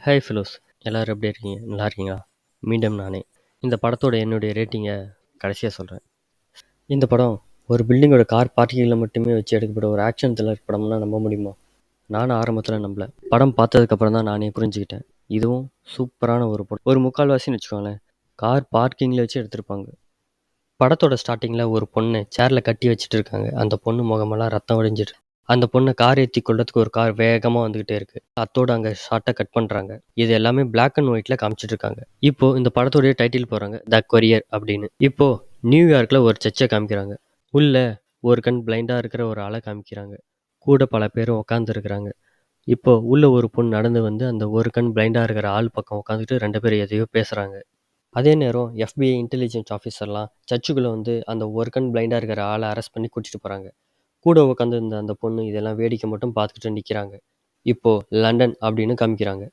ஹே ஃபிலோஸ் எல்லோரும் எப்படி இருக்கீங்க? நல்லா இருக்கீங்களா? மீண்டும் நானே இந்த படத்தோட என்னுடைய ரேட்டிங்கை கடைசியாக சொல்கிறேன் இந்த படம் ஒரு பில்டிங்கோட கார் பார்க்கிங்கில் மட்டுமே வச்சு எடுக்கப்பட்ட ஒரு ஆக்ஷன் த்ரில்லர் படம்னா நம்ப முடியுமா? நானும் ஆரம்பத்தில் நம்பல. படம் பார்த்ததுக்கப்புறம் தான் நானே புரிஞ்சுக்கிட்டேன். இதுவும் சூப்பரான ஒரு படம். ஒரு முக்கால்வாசின்னு வச்சுக்கோங்களேன். கார் பார்க்கிங்கில் வச்சு எடுத்திருப்பாங்க. படத்தோட ஸ்டார்டிங்கில் ஒரு பொண்ணு சேரில் கட்டி வச்சுட்டு இருக்காங்க. அந்த பொண்ணு முகமெல்லாம் ரத்தம் வடிஞ்சிட்டு அந்த பொண்ணை கார் ஏற்றி கொள்றதுக்கு ஒரு கார் வேகமாக வந்துக்கிட்டே இருக்கு. அத்தோட அங்கே ஷார்ட்டாக கட் பண்ணுறாங்க இது எல்லாமே பிளாக் அண்ட் ஒயிட்டில் காமிச்சிட்டு இருக்காங்க. இப்போ இந்த படத்தோடைய டைட்டில் போகிறாங்க த கொரியர் அப்படின்னு. இப்போ நியூயார்க்கில் ஒரு சர்ச்சை காமிக்கிறாங்க. உள்ள ஒரு கண் பிளைண்டாக இருக்கிற ஒரு ஆளை காமிக்கிறாங்க. கூட பல பேரும் உட்காந்துருக்குறாங்க இப்போ உள்ள ஒரு பொண்ணு நடந்து வந்து அந்த ஒரு கண் பிளைண்டாக இருக்கிற ஆள் பக்கம் உட்காந்துட்டு ரெண்டு பேரும் எதையோ பேசுகிறாங்க அதே நேரம் எஃபிஐ இன்டெலிஜென்ஸ் ஆஃபீஸர்லாம் சர்ச்சுக்குள்ளே வந்து அந்த ஒரு கண் பிளைண்டாக இருக்கிற ஆளை அரெஸ்ட் பண்ணி கூட்டிகிட்டு போகிறாங்க கூட உட்காந்துருந்த அந்த பொண்ணு இதெல்லாம் வேடிக்கை மட்டும் பார்த்துக்கிட்டு நிற்கிறாங்க இப்போது லண்டன் அப்படின்னு காமிக்கிறாங்க.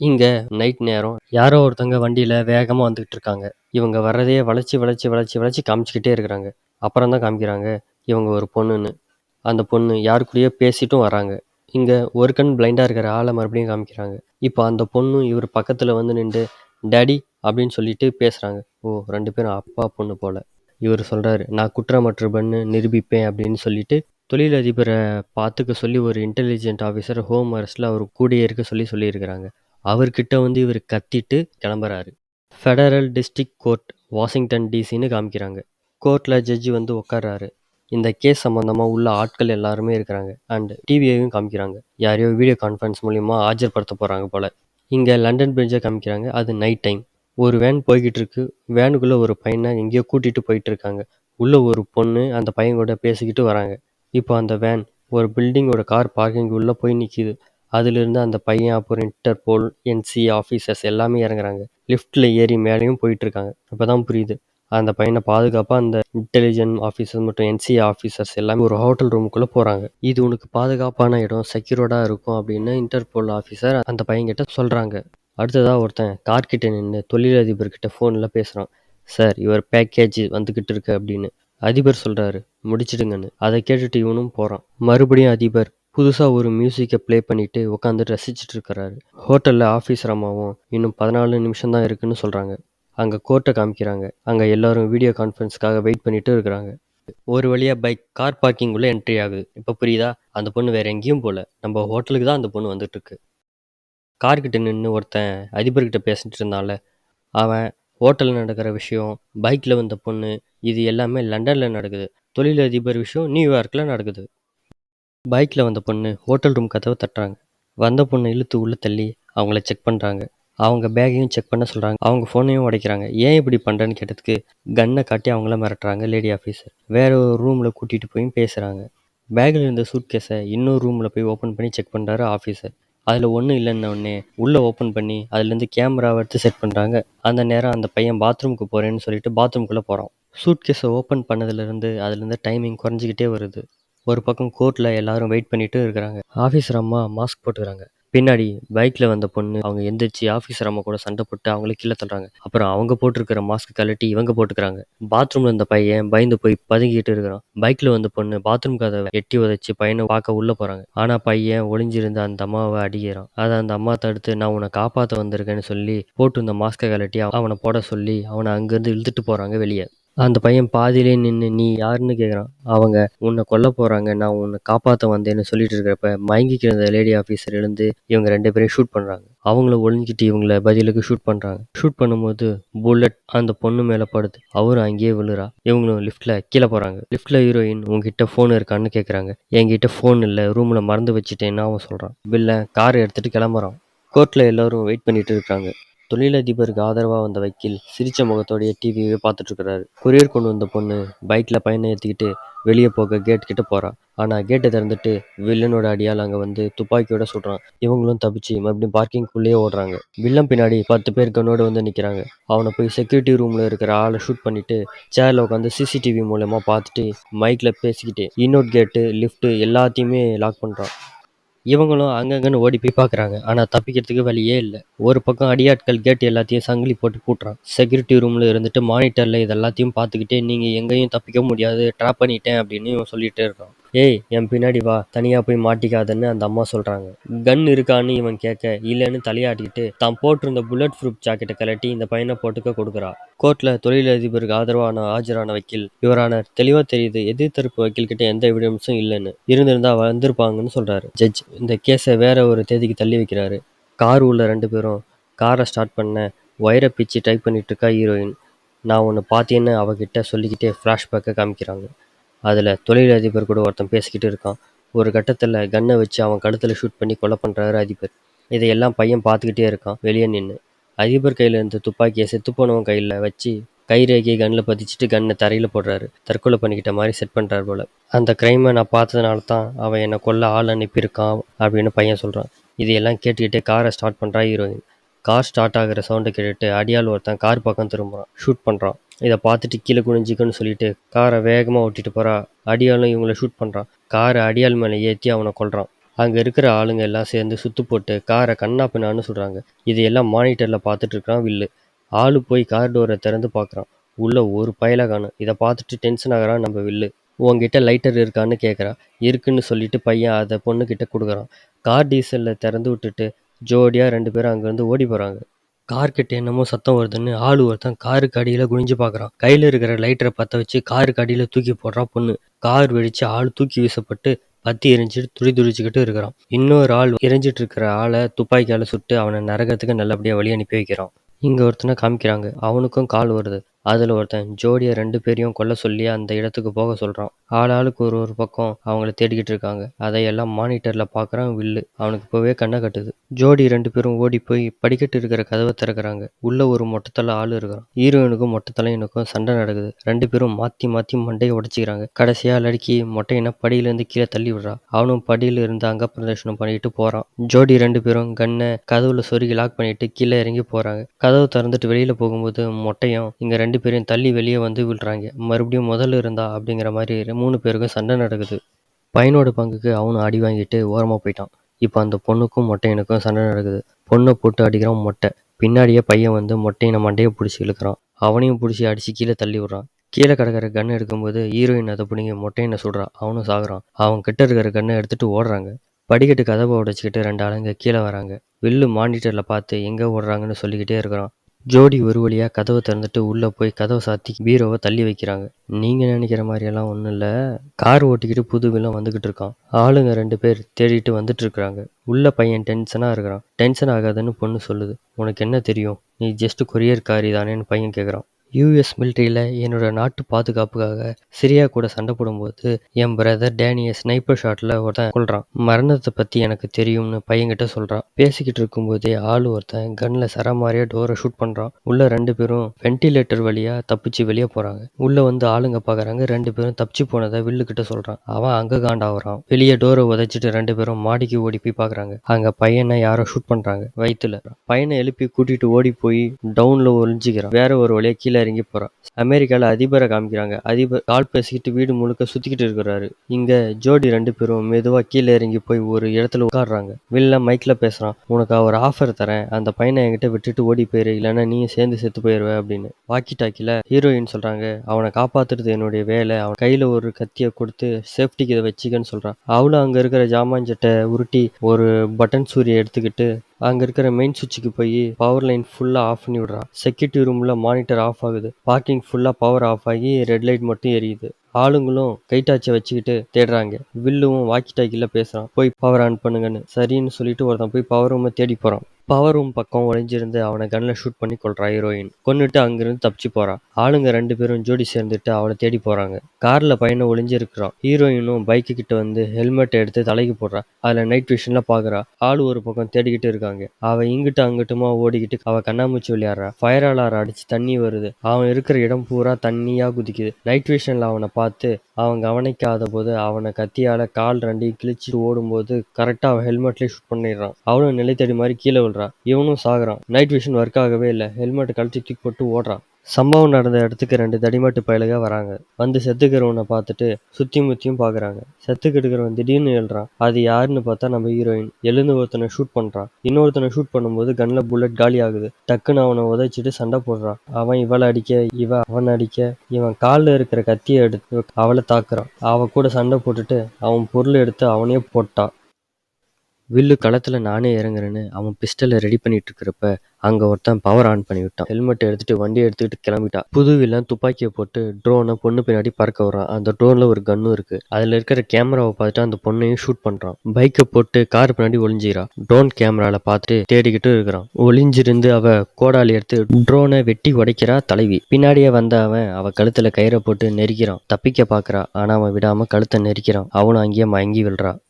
இங்கே நைட் நேரம். யாரோ ஒருத்தங்க வண்டியில் வேகமாக வந்துக்கிட்டு இருக்காங்க. இவங்க வர்றதையே வளைச்சி வளைச்சி வளைச்சி வளைச்சி காமிச்சிக்கிட்டே இருக்கிறாங்க. அப்புறம் தான் காமிக்கிறாங்க இவங்க ஒரு பொண்ணுன்னு. அந்த பொண்ணு யார் கூடயோ பேசிட்டும் வராங்க. இங்கே ஒரு கண் பிளைண்டாக இருக்கிற ஆளை மறுபடியும் காமிக்கிறாங்க. இப்போ அந்த பொண்ணு இவர் பக்கத்தில் வந்து நின்று டேடி அப்படின்னு சொல்லிட்டு பேசுகிறாங்க ஓ ரெண்டு பேரும் அப்பா பொண்ணு போல். இவர் சொல்கிறாரு நான் குற்றமற்றவன்னு நிரூபிப்பேன் அப்படின்னு சொல்லிட்டு தொழிலதிபரை பார்த்துக்க சொல்லி ஒரு இன்டெலிஜென்ட் ஆஃபீஸர் ஹோம் அரஸ்டில் அவர் கூடயே இருக்க சொல்லி சொல்லியிருக்கிறாங்க. அவர்கிட்ட வந்து இவர் கத்திட்டு கிளம்புறாரு. ஃபெடரல் டிஸ்ட்ரிக்ட் கோர்ட் வாஷிங்டன் டிசின்னு காமிக்கிறாங்க. கோர்ட்டில் ஜட்ஜி வந்து உட்கார்றாரு இந்த கேஸ் சம்மந்தமாக உள்ள ஆட்கள் எல்லாருமே இருக்கிறாங்க. அண்ட் டிவியையும் காமிக்கிறாங்க. யாரையோ வீடியோ கான்ஃபரன்ஸ் மூலிமா ஆஜர்படுத்த போகிறாங்க போல். இங்கே லண்டன் பிரிட்ஜை காமிக்கிறாங்க. அது நைட் டைம் ஒரு வேன் போய்கிட்டு இருக்கு வேனுக்குள்ள ஒரு பையனை எங்கேயோ கூட்டிட்டு போயிட்டு இருக்காங்க ஒரு பொண்ணு அந்த பையன் கூட பேசிக்கிட்டு வராங்க. இப்போ அந்த வேன் ஒரு பில்டிங்கோட கார் பார்க்கிங் உள்ள போய் நிற்கிது அதுலேருந்து அந்த பையன் அப்புறம் இன்டர்போல் என்சி ஆஃபீஸர்ஸ் எல்லாமே இறங்குறாங்க. லிஃப்ட்டில் ஏறி மேலேயும் போயிட்டு இருக்காங்க இப்போ தான் புரியுது. அந்த பையனை பாதுகாப்பாக அந்த இன்டெலிஜென்ட் ஆஃபீஸர் மற்றும் என்சி ஆஃபீஸர்ஸ் எல்லாமே ஒரு ஹோட்டல் ரூமுக்குள்ளே போகிறாங்க இது உனக்கு பாதுகாப்பான இடம் செக்யூர்டாக இருக்கும் அப்படின்னு இன்டர்போல் ஆஃபீஸர் அந்த பையன்கிட்ட சொல்கிறாங்க அடுத்ததாக ஒருத்தன் கார்கிட்ட நின்று தொழிலதிபர்கிட்ட ஃபோனில் பேசுகிறான் சார் இவர் பேக்கேஜ் வந்துக்கிட்டு இருக்கு அப்படின்னு. அதிபர் சொல்கிறாரு முடிச்சிடுங்கன்னு. அதை கேட்டுட்டு இவனும் போகிறான் மறுபடியும் அதிபர் புதுசாக ஒரு மியூசிக்கை ப்ளே பண்ணிட்டு உட்காந்துட்டு ரசிச்சுட்டு இருக்கிறாரு. ஹோட்டலில் ஆஃபீஸர் அம்மாவும் இன்னும் பதினாலு நிமிஷம் தான் இருக்குன்னு சொல்கிறாங்க அங்கே கோர்ட்டை காமிக்கிறாங்க. அங்கே எல்லாரும் வீடியோ கான்ஃபரன்ஸ்க்காக வெயிட் பண்ணிட்டு இருக்கிறாங்க. ஒரு வழியாக பைக் கார் பார்க்கிங் உள்ள என்ட்ரி ஆகுது. இப்போ புரியுதா? அந்த பொண்ணு வேற எங்கேயும் போகல நம்ம ஹோட்டலுக்கு தான் அந்த பொண்ணு வந்துட்டு இருக்கு. கார்கிட்ட நின்று ஒருத்தன் அதிபர்கிட்ட பேசிட்டு இருந்தால அவன் ஹோட்டலில் நடக்கிற விஷயம் பைக்கில் வந்த பொண்ணு இது எல்லாமே லண்டனில் நடக்குது. தொழிலதிபர் விஷயம் நியூயார்க்கில் நடக்குது. பைக்கில் வந்த பொண்ணு ஹோட்டல் ரூம் கதவை தட்டுறாங்க. வந்த பொண்ணு இழுத்து உள்ளே தள்ளி அவங்கள செக் பண்ணுறாங்க அவங்க பேக்கையும் செக் பண்ண சொல்கிறாங்க அவங்க ஃபோனையும் உடைக்கிறாங்க. ஏன் இப்படி பண்ணுறேன்னு கேட்டதுக்கு கன்னை காட்டி அவங்கள மிரட்டுறாங்க லேடி ஆஃபீஸர். வேற ஒரு ரூமில் கூட்டிகிட்டு போய் பேசுகிறாங்க பேக்கில் இருந்த சூட் கேஸை இன்னொரு ரூமில் போய் ஓப்பன் பண்ணி செக் பண்ணுறாரு ஆஃபீஸர். அதில் ஒன்றும் இல்லைன்னொடனே உள்ளே ஓப்பன் பண்ணி அதுலேருந்து கேமராவை எடுத்து செட் பண்ணுறாங்க அந்த நேரம் அந்த பையன் பாத்ரூமுக்கு போகிறேன்னு சொல்லிட்டு பாத்ரூம்குள்ளே போகிறான் சூட் கேஸை ஓப்பன் பண்ணதுலேருந்து அதுலேருந்து டைமிங் குறைஞ்சிக்கிட்டே வருது. ஒரு பக்கம் கோர்ட்டில் எல்லாரும் வெயிட் பண்ணிட்டு இருக்கிறாங்க. ஆஃபீஸர் அம்மா மாஸ்க் போட்டுக்கிறாங்க. பின்னாடி பைக்கில் வந்த பொண்ணு அவங்க எந்திரிச்சு ஆஃபீஸர் அம்மா கூட சண்டை போட்டு அவங்களே கீழே தள்ளுறாங்க. அப்புறம் அவங்க போட்டிருக்கிற மாஸ்க் கழட்டி இவங்க போட்டுக்கிறாங்க. பாத்ரூமில் இருந்த பையன் பயந்து போய் பதுங்கிட்டு இருக்கிறான். பைக்கில் வந்த பொண்ணு பாத்ரூம் கதவை எட்டி உதைச்சு பையனை பார்க்க உள்ளே போகிறாங்க ஆனால் பையன் ஒளிஞ்சிருந்த அந்த அம்மாவை அடிக்கிறான். அதை அந்த அம்மா தடுத்து நான் உன்னை காப்பாற்ற வந்திருக்கேன்னு சொல்லி போட்டு இந்த மாஸ்கை கழட்டி அவனை போட சொல்லி அவனை அங்கேருந்து இழுத்துட்டு போகிறாங்க வெளியே. அந்த பையன் பாதியிலே நின்று நீ யாருன்னு கேட்குறான் அவங்க உன்னை கொல்ல போகிறாங்க நான் உன்னை காப்பாற்ற வந்தேன்னு சொல்லிட்டு இருக்கிறப்ப மயங்கிக்கிற லேடி ஆஃபீஸர் எழுந்து இவங்க ரெண்டு பேரையும் ஷூட் பண்ணுறாங்க அவங்கள ஒழிஞ்சிட்டு இவங்கள பதிலுக்கு ஷூட் பண்ணுறாங்க ஷூட் பண்ணும்போது புல்லட் அந்த பொண்ணு மேலே படுது. அவரும் அங்கேயே விழுறா. இவங்களும் லிஃப்ட்டில் கீழே போகிறாங்க லிஃப்ட்டில் ஹீரோயின் உங்ககிட்ட ஃபோன் இருக்கான்னு கேட்குறாங்க என்கிட்ட ஃபோன் இல்லை. ரூமில் மறந்து வச்சுட்டேன்னு அவன் சொல்கிறான் பில்ல கார் எடுத்துகிட்டு கிளம்புறான். கோர்ட்டில் எல்லோரும் வெயிட் பண்ணிட்டு இருக்காங்க. தொழிலதிபருக்கு ஆதரவாக வந்த வக்கீல் சிரிச்ச முகத்தோடைய டிவியை பார்த்துட்டு இருக்கிறாரு கொரியர் கொண்டு வந்த பொண்ணு பைக்கில் பயணம் ஏற்றிக்கிட்டு வெளியே போக கேட் கிட்ட போறா. ஆனால் கேட்டை திறந்துட்டு வில்லனோட அடியால் அங்கே வந்து துப்பாக்கியோட சுடுறான். இவங்களும் தப்பிச்சு மறுபடியும் பார்க்கிங்குள்ளேயே ஓடுறாங்க. வில்லன் பின்னாடி பத்து பேர் கண்ணோட வந்து நிற்கிறாங்க அவனை போய் செக்யூரிட்டி ரூமில் இருக்கிற ஆளை ஷூட் பண்ணிட்டு சேரில் உட்காந்து சிசிடிவி மூலயமா பார்த்துட்டு மைக்கில் பேசிக்கிட்டு இன்னொரு கேட்டு லிஃப்ட்டு எல்லாத்தையுமே லாக் பண்ணுறான் இவங்களும் அங்கங்கன்னு ஓடி போய் பார்க்குறாங்க ஆனால் தப்பிக்கிறதுக்கு வழியே இல்லை. ஒரு பக்கம் அடியாட்கள் கேட் எல்லாத்தையும் சங்கிலி போட்டு கூட்டுறான். செக்யூரிட்டி ரூமில் இருந்துட்டு மானிட்டரில் இது எல்லாத்தையும் பார்த்துக்கிட்டே நீங்கள் எங்கேயும் தப்பிக்க முடியாது ட்ராப் பண்ணிட்டேன் அப்படின்னு இவன் சொல்லிகிட்டே இருக்கான். ஏய் என் பின்னாடி வா. தனியாக போய் மாட்டிக்காதன்னு அந்த அம்மா சொல்கிறாங்க கன் இருக்கான்னு இவன் கேட்க இல்லைன்னு தலையாட்டிக்கிட்டு தான் போட்டிருந்த புல்லட் ப்ரூஃப் ஜாக்கெட்டை கலட்டி இந்த பையனை போட்டுக்க கொடுக்குறா. கோர்ட்டில் தொழிலதிபருக்கு ஆதரவான ஆஜரான வக்கீல். இவரான தெளிவாக தெரியுது எதிர்த்தரப்பு வக்கீல்கிட்ட எந்த எவிடன்ஸும் இல்லைன்னு. இருந்திருந்தா வந்திருப்பாங்கன்னு சொல்கிறாரு ஜட்ஜ் இந்த கேஸை வேற ஒரு தேதிக்கு தள்ளி வைக்கிறாரு. கார் உள்ள ரெண்டு பேரும் காரை ஸ்டார்ட் பண்ண ஒயரை பிச்சு டைப் பண்ணிட்டு இருக்கா ஹீரோயின் நான் ஒன்று பார்த்தேன்னு அவகிட்ட சொல்லிக்கிட்டே ஃப்ளாஷ்பேக்கை காமிக்கிறாங்க. அதில் தொழிலதிபர் கூட ஒருத்தன் பேசிக்கிட்டு இருக்கான். ஒரு கட்டத்தில் கன்னை வச்சு அவன் கழுத்தில் ஷூட் பண்ணி கொலை பண்ணுறாரு அதிபர். இதையெல்லாம் பையன் பார்த்துக்கிட்டே இருக்கான் வெளியே நின்று அதிபர் கையில் இருந்த துப்பாக்கியை செத்துப்போனவன் கையில் வச்சு கை ரேகையை கண்ணில் பதிச்சுட்டு கன்னை தரையில் போடுறாரு. தற்கொலை பண்ணிக்கிட்ட மாதிரி செட் பண்ணுறாரு போல். அந்த க்ரைமை நான் பார்த்ததுனால தான் அவன் என்னை கொல்ல ஆள் அனுப்பியிருக்கான் அப்படின்னு பையன் சொல்கிறான் இதையெல்லாம் கேட்டுக்கிட்டே காரை ஸ்டார்ட் பண்ணுறா ஹீரோயின் கார் ஸ்டார்ட் ஆகிற சவுண்டை கேட்டுட்டு அடியாள் ஒருத்தன் கார் பக்கம் திரும்புகிறான் ஷூட் பண்ணுறான் இதை பார்த்துட்டு கீழே குனிஞ்சிக்கன்னு சொல்லிட்டு காரை வேகமாக ஓட்டிட்டு போகிறா அடியாளும் இவங்கள ஷூட் பண்ணுறான் காரை அடியாள் மேலே ஏற்றி அவனை கொள்கிறான் அங்கே இருக்கிற ஆளுங்க எல்லாம் சேர்ந்து சுத்து போட்டு காரை கண்ணா பின்னான்னு சொல்கிறாங்க இது எல்லாம் மானிட்டரில் பார்த்துட்டு இருக்கிறான் வில்லு. ஆளு போய் கார் டோரை திறந்து பார்க்குறான். உள்ளே ஒரு பயலகானு காணும் இதை பார்த்துட்டு டென்ஷன் ஆகிறான் நம்ம வில்லு. உங்ககிட்ட லைட்டர் இருக்கான்னு கேட்குறா இருக்குன்னு சொல்லிட்டு பையன் அதை பொண்ணுக்கிட்ட கொடுக்குறான். கார் டீசலில் திறந்து விட்டுட்டு ஜோடியாக ரெண்டு பேரும் அங்கேருந்து ஓடி போகிறாங்க கார் கிட்ட என்னமோ சத்தம் வருதுன்னு ஆளு ஒருத்தன் காருக்கு அடியில குனிஞ்சு பாக்குறான். கையில இருக்கிற லைட்டரை பத்த வச்சு காருக்கு அடியில தூக்கி போடுறான் பொண்ணு. கார் வெடிச்சு ஆள் தூக்கி வீசப்பட்டு பத்தி எரிஞ்சிட்டு துடி துடிச்சுக்கிட்டு இருக்கிறான். இன்னொரு ஆள் எரிஞ்சிட்டு இருக்கிற ஆளை துப்பாக்கியால சுட்டு அவனை நரகத்துக்கு நல்லபடியா வழி அனுப்பி வைக்கிறான். இங்க ஒருத்தனை காமிக்கிறாங்க. அவனுக்கும் கால் வருது. அதில் ஒருத்தன் ஜோடியை ரெண்டு பேரையும் கொல்ல சொல்லி அந்த இடத்துக்கு போக சொல்கிறான் ஆளாளுக்கு ஒரு ஒரு பக்கம் அவங்கள தேடிக்கிட்டு இருக்காங்க. அதையெல்லாம் மானிட்டரில் பார்க்குறான் வில்லு. அவனுக்கு இப்போவே கண்ணை கட்டுது. ஜோடி ரெண்டு பேரும் ஓடி போய் படிக்கட்டு இருக்கிற கதவை திறக்கிறாங்க. உள்ள ஒரு மொட்டத்தில் ஆள் இருக்கிறான். ஹீரோயினுக்கும் மொட்டத்தலையனுக்கும் சண்டை நடக்குது. ரெண்டு பேரும் மாற்றி மாற்றி மண்டையை உடச்சிக்கிறாங்க. கடைசியாக லடுக்கி மொட்டையனை படியிலேருந்து கீழே தள்ளி விடுறா. அவனும் படியில் இருந்து அங்க பிரதர்ஷனம் பண்ணிட்டு போகிறான் ஜோடி ரெண்டு பேரும் கண்ணை கதவுல சொருகி லாக் பண்ணிட்டு கீழே இறங்கி போகிறாங்க கதவு திறந்துட்டு வெளியில் போகும்போது மொட்டையும் இங்கே ரெண்டு ரெண்டு பேரையும் தள்ளி வெளியே வந்து விழுறாங்க மறுபடியும் முதல்ல இருந்தா அப்படிங்கிற மாதிரி மூணு பேருக்கும் சண்டை நடக்குது. பையனோட பங்குக்கு அவனும் அடி வாங்கிட்டு ஓரமாக போயிட்டான். இப்போ அந்த பொண்ணுக்கும் மொட்டையனுக்கும் சண்டை நடக்குது. பொண்ணை போட்டு அடிக்கிறான் மொட்டை. பின்னாடியே பையன் வந்து மொட்டையனை மண்டையை பிடிச்சி இழுக்கிறான். அவனையும் பிடிச்சி அடிச்சு கீழே தள்ளி விடுறான். கீழே கிடக்கிற கன் எடுக்கும்போது ஹீரோயின் அதை பிடிங்க மொட்டையனை சுடுறான் அவனும் சாகுறான். அவன் கிட்ட இருக்கிற கன்னை எடுத்துட்டு ஓடுறாங்க. படிக்கட்டு கதவை உடைச்சிக்கிட்டு ரெண்டு ஆளுங்க கீழே வராங்க. வில்லு மானிட்டரில் பார்த்து எங்கே ஓடுறாங்கன்னு சொல்லிக்கிட்டே இருக்கிறான். ஜோடி ஒரு வழியாக கதவை திறந்துட்டு உள்ளே போய் கதவை சாத்தி பீரோவை தள்ளி வைக்கிறாங்க. நீங்கள் நினைக்கிற மாதிரியெல்லாம் ஒன்றும் இல்லை. கார் ஓட்டிக்கிட்டு புது வந்துக்கிட்டு இருக்கான். ஆளுங்க ரெண்டு பேர் தேடிட்டு வந்துட்டு இருக்கிறாங்க. உள்ள பையன் டென்ஷனாக இருக்கிறான். டென்ஷன் ஆகாதுன்னு பொண்ணு சொல்லுது. உனக்கு என்ன தெரியும்? நீ ஜஸ்ட் கொரியர் காரி தானேன்னு பையன் கேட்குறான் யூஎஸ் மிலிட்ரியில் என்னோட நாட்டு பாதுகாப்புக்காக சிரியா கூட சண்டை போடும்போது என் பிரதர் டேனியை ஸ்னைப்பர் ஷாட்டில் ஒருத்தன் கொள்கிறான் மரணத்தை பற்றி எனக்கு தெரியும்னு பையன்கிட்ட சொல்கிறான் பேசிக்கிட்டு இருக்கும்போதே ஆள் ஒருத்தன் கன்னில் சரமாரியாக டோரை ஷூட் பண்ணுறான் உள்ள ரெண்டு பேரும் வென்டிலேட்டர் வழியாக தப்பிச்சு வெளியே போகிறாங்க உள்ள வந்து ஆளுங்க பார்க்குறாங்க ரெண்டு பேரும் தப்பிச்சு போனதை வில்லுக்கிட்ட சொல்கிறான் அவன் அங்கே காண்டாகிறான் வெளியே டோரை உதச்சிட்டு ரெண்டு பேரும் மாடிக்கு ஓடி போய் பார்க்குறாங்க அங்கே பையனை யாரோ ஷூட் பண்ணுறாங்க வயிற்றுல பையனை எழுப்பி கூட்டிட்டு ஓடி போய் டவுனில் ஒழிஞ்சிக்கிறான் வேற ஒரு வழியாக கீழே இறங்கி போகிறான் அமெரிக்காவில் அதிபரை காமிக்கிறாங்க. அதிபர் கால் பேசிக்கிட்டு வீடு முழுக்க சுற்றிக்கிட்டு இருக்கிறாரு. இங்கே ஜோடி ரெண்டு பேரும் மெதுவாக கீழே இறங்கி போய் ஒரு இடத்துல உட்காடுறாங்க வில்ல மைக்கில் பேசுகிறான் உனக்கு ஒரு ஆஃபர் தரேன். அந்த பையனை என்கிட்ட விட்டுட்டு ஓடி போயிரு. இல்லைன்னா நீயும் சேர்ந்து செத்து போயிடுவ அப்படின்னு. வாக்கி டாக்கியில் ஹீரோயின் சொல்கிறாங்க அவனை காப்பாற்றுறது என்னுடைய வேலை. அவன் கையில் ஒரு கத்தியை கொடுத்து சேஃப்டிக்கு இதை வச்சுக்கன்னு சொல்கிறான் அவளும் அங்கே இருக்கிற ஜாமான் சட்டை உருட்டி ஒரு பட்டன் சூரியை எடுத்துக்கிட்டு அங்க இருக்கிற மெயின் சுவிட்சுக்கு போய் பவர் லைன் ஃபுல்லா ஆஃப் பண்ணி விடுறான். செக்யூரிட்டி ரூம்ல மானிட்டர் ஆஃப் ஆகுது. பார்க்கிங் ஃபுல்லா பவர் ஆஃப் ஆகி ரெட் லைட் மட்டும் எரியுது. ஆளுங்களும் கைட்டாச்சை வச்சுக்கிட்டு தேடுறாங்க. வில்லுவும் வாக்கி டாக்கில பேசுறான். போய் பவர் ஆன் பண்ணுங்கன்னு. சரின்னு சொல்லிட்டு ஒருத்தன் போய் பவர் ரூமை தேடி போறான். பவர் ரூம் பக்கம் ஒளிஞ்சிருந்து அவனை கண்ணில் ஷூட் பண்ணி கொள்றா ஹீரோயின் கொன்னுட்டு அங்கிருந்து தப்பிச்சு போறான் ஆளுங்க ரெண்டு பேரும் ஜோடி சேர்ந்துட்டு அவளை தேடி போறாங்க. கார்ல பையனை ஒளிஞ்சிருக்கிறான். ஹீரோயினும் பைக்கு கிட்ட வந்து ஹெல்மெட் எடுத்து தலைக்கு போடுறா. அதுல நைட் விஷன்ல பாக்குறா. ஆள் ஒரு பக்கம் தேடிக்கிட்டு இருக்காங்க. அவ இங்கிட்டு அங்கிட்டுமா ஓடிக்கிட்டு அவ கண்ணாமூச்சி விளையாடுறா. ஃபயர் அலாரம் அடிச்சு தண்ணி வருது. அவன் இருக்கிற இடம் பூரா தண்ணியா குதிக்குது. நைட் விஷன்ல அவனை பார்த்து அவன் கவனிக்காத போது அவனை கத்தியால கால் ரெண்டையும் கிழிச்சிட்டு ஓடும்போது கரெக்டா அவன் ஹெல்மெட்லயே ஷூட் பண்ணிடுறான். அவனும் தேடி மாதிரி கீழே விழுறான் இவனும் சாகுறான். நைட் விஷன் ஒர்க் ஆகவே இல்லை. ஹெல்மெட் கழட்டி தூக்கி போட்டு ஓடுறான். சம்பவம் நடந்த இடத்துக்கு ரெண்டு தடிமாட்டு பயலுக வராங்க. வந்து செத்துக்கிறவனை பார்த்துட்டு சுத்தி முத்தியும் பார்க்குறாங்க செத்து கெடுக்கிறவன் திடீர்னு எழுறான். அது யாருன்னு பார்த்தா நம்ம ஹீரோயின் எழுந்து ஒருத்தனை ஷூட் பண்றான். இன்னொருத்தனை ஷூட் பண்ணும்போது கன்னில் புல்லட் காலி ஆகுது. டக்குன்னு அவனை உதைச்சிட்டு சண்டை போடுறான். அவன் இவளை அடிக்க இவ அவன் அடிக்க இவன் காலில் இருக்கிற கத்தியை எடுத்து அவளை தாக்குறான். அவ கூட சண்டை போட்டுட்டு அவன் பொருள் எடுத்து அவனே போட்டான். வில்லு களத்தில் நானே இறங்குறேன்னு அவன் பிஸ்டலை ரெடி பண்ணிட்டு இருக்கிறப்ப அங்கே ஒருத்தன் பவர் ஆன் பண்ணி விட்டான் ஹெல்மெட் எடுத்துட்டு வண்டி எடுத்துக்கிட்டு கிளம்பிட்டான். புது வில்லன் துப்பாக்கியை போட்டு ட்ரோனை பொண்ணு பின்னாடி பறக்க விடுறான். அந்த ட்ரோனில் ஒரு கன்னும் இருக்கு. அதில் இருக்கிற கேமராவை பார்த்துட்டு அந்த பொண்ணையும் ஷூட் பண்ணுறான் பைக்கை போட்டு கார் பின்னாடி ஒளிஞ்சிக்கிறான். ட்ரோன் கேமராவில் பார்த்துட்டு தேடிக்கிட்டு இருக்கிறான். ஒளிஞ்சிருந்து அவ கோடாலி எடுத்து ட்ரோனை வெட்டி உடைக்கிறா தலைவி. பின்னாடியே வந்த அவன் அவ கழுத்தில் கயிறை போட்டு நெரிக்கிறான். தப்பிக்க பார்க்குறா. ஆனால் அவன் விடாமல் கழுத்தை நெரிக்கிறான். அவனும் அங்கேயே மயங்கி விழுறான்.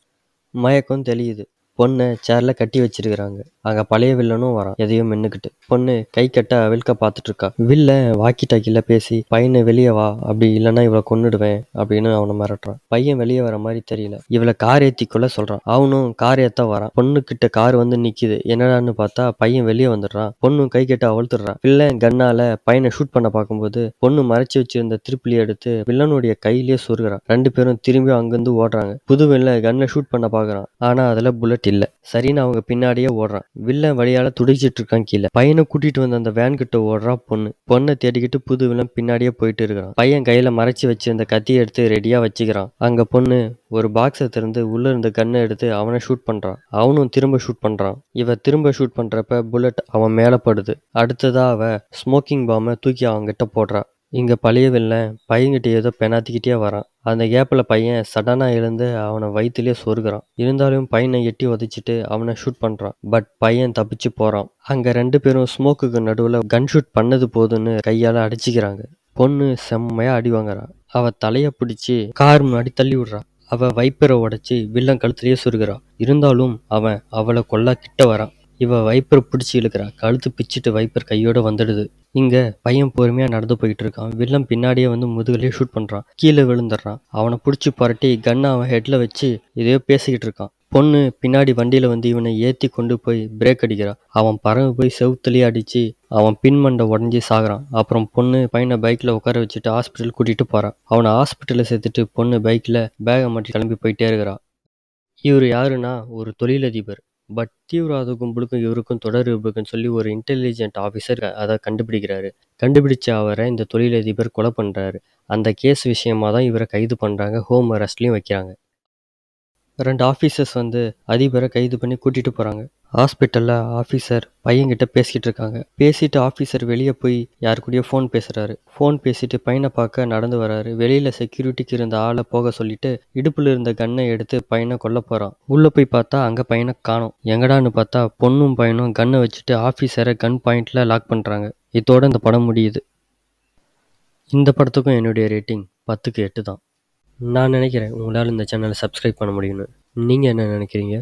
மயக்கம் தெளியுது. பொண்ணை சேர்ல கட்டி வச்சிருக்கிறாங்க. அங்க பழைய வில்லனும் வரான். எதையும் மின்னுக்கிட்டு. பொண்ணு கை கட்ட அவிழ்க்க பாத்துட்டு இருக்கா. வில்ல வாக்கி டாக்கில பேசி பையனை வெளியே வா. அப்படி இல்லைன்னா இவளை கொன்னுடுவேன் அப்படின்னு அவனை மிரட்டுறான். பையன் வெளியே வர மாதிரி தெரியல. இவளை கார் ஏத்திக்குள்ள சொல்றான். அவனும் கார் ஏத்த வரான். பொண்ணு கிட்ட கார் வந்து நிக்குது. என்னடான்னு பார்த்தா பையன் வெளியே வந்துடுறான். பொண்ணும் கை கட்ட அவிழ்த்துடுறான். வில்லன் கண்ணால பையனை ஷூட் பண்ண பார்க்கும்போது பொண்ணு மறைச்சு வச்சிருந்த திருப்பிலி எடுத்து வில்லனுடைய கையிலேயே சொருகிறான். ரெண்டு பேரும் திரும்பி அங்கிருந்து ஓடுறாங்க. புது வில்ல கன்னை ஷூட் பண்ண பாக்குறான் ஆனா அதுல புல்லட் இல்ல சரின்னு அவங்க பின்னாடியே ஓடுறான். வில்லன் வழியால துடிச்சிட்டு இருக்கான் கீழே. பையனை கூட்டிட்டு வந்த அந்த வேன் கிட்ட ஓடுறா பொண்ணு. பொண்ணை தேடிக்கிட்டு புது வில்லன் பின்னாடியே போயிட்டு இருக்கிறான். பையன் கையில மறைச்சு வச்சிருந்த கத்தியை எடுத்து ரெடியா வச்சுக்கிறான். அங்க பொண்ணு ஒரு பாக்ஸை திறந்து உள்ள இருந்த கன்னை எடுத்து அவனை ஷூட் பண்றான். அவனும் திரும்ப ஷூட் பண்றான். இவ திரும்ப ஷூட் பண்றப்ப புல்லட் அவன் மேல படுது. அடுத்ததா அவ ஸ்மோக்கிங் பாம்பை தூக்கி அவன்கிட்ட போடுறான் இங்க பழைய வில்லன் பையன்கிட்ட ஏதோ பெனாத்திக்கிட்டே வரான். அந்த கேப்ல பையன் சடனா எழுந்து அவனை வயிற்றுலயே சொருகிறான். இருந்தாலும் பையனை எட்டி உதைச்சிட்டு அவனை ஷூட் பண்றான். பட் பையன் தப்பிச்சு போறான். அங்க ரெண்டு பேரும் ஸ்மோக்குக்கு நடுவுல கன் ஷூட் பண்ணது போதுன்னு கையால அடிச்சுக்கிறாங்க. பொண்ணு செம்மையா அடி வாங்குறா அவ தலைய பிடிச்சி கார் முன்னாடி தள்ளி விடுறா. அவ வைப்பரை உடச்சி வில்லன் கழுத்துலயே சொருகிறான் இருந்தாலும் அவன் அவளை கொல்லா கிட்ட வரான். இவ வைப்பரை பிடிச்சி இழுக்கிறா. கழுத்து பிச்சுட்டு வைப்பர் கையோட வந்துடுது. இங்க பையன் பொறுமையா நடந்து போயிட்டு இருக்கான். வில்லம் பின்னாடியே வந்து முதுகுலயே ஷூட் பண்றான். கீழே விழுந்துடுறான் அவனை பிடிச்சி புரட்டி கன்னை அவன் ஹெட்ல வச்சு எதையோ பேசிக்கிட்டு இருக்கான். பொண்ணு பின்னாடி வண்டியில வந்து இவனை ஏத்தி கொண்டு போய் பிரேக் அடிக்கிறான் அவன் பறவை போய் செவுத்துலயே அடிச்சு அவன் பின்மண்டை உடஞ்சி சாகிறான். அப்புறம் பொண்ணு பையனை பைக்ல உட்கார வச்சுட்டு ஹாஸ்பிட்டல் கூட்டிட்டு போறான் அவனை ஹாஸ்பிட்டலில் சேர்த்துட்டு பொண்ணு பைக்ல பேகை மாட்டி கிளம்பி போயிட்டே இருக்கிறான் இவர் யாருன்னா ஒரு தொழிலதிபர். பட் தீவிரவாத கும்பலுக்கும் இவருக்கும் தொடர்பு இருக்குன்னு சொல்லி ஒரு இன்டெலிஜென்ட் ஆஃபீஸர் அதை கண்டுபிடிக்கிறாரு. கண்டுபிடிச்ச அவரை இந்த தொழிலதிபர் கொலை பண்ணுறாரு அந்த கேஸ் விஷயமா தான் இவரை கைது பண்ணுறாங்க ஹோம் அரெஸ்ட்லேயும் வைக்கிறாங்க. ரெண்டு ஆஃபீஸர்ஸ் வந்து அதிபரை கைது பண்ணி கூட்டிட்டு போகிறாங்க ஹாஸ்பிட்டலில் ஆஃபீஸர் பையன்கிட்ட பேசிகிட்டு இருக்காங்க. பேசிட்டு ஆஃபீஸர் வெளியே போய் யாரு கூடயோ ஃபோன் பேசுகிறாரு ஃபோன் பேசிட்டு பையனை பார்க்க நடந்து வராரு. வெளியில் செக்யூரிட்டிக்கு இருந்த ஆளை போக சொல்லிட்டு இடுப்பில் இருந்த கன்னை எடுத்து பையனை கொல்ல போகிறான் உள்ளே போய் பார்த்தா அங்கே பையனை காணோம். எங்கடான்னு பார்த்தா பொண்ணும் பையனும் கன்னை வச்சுட்டு ஆஃபீஸரை கன் பாயிண்டில் லாக் பண்ணுறாங்க இதோட இந்த படம் முடியுது. இந்த படத்துக்கும் என்னுடைய ரேட்டிங் பத்துக்கு எட்டு தான். நான் நினைக்கிறேன் உங்களால் இந்த சேனலை சப்ஸ்கிரைப் பண்ண முடியும்னு. நீங்கள் என்ன நினைக்கிறீங்க?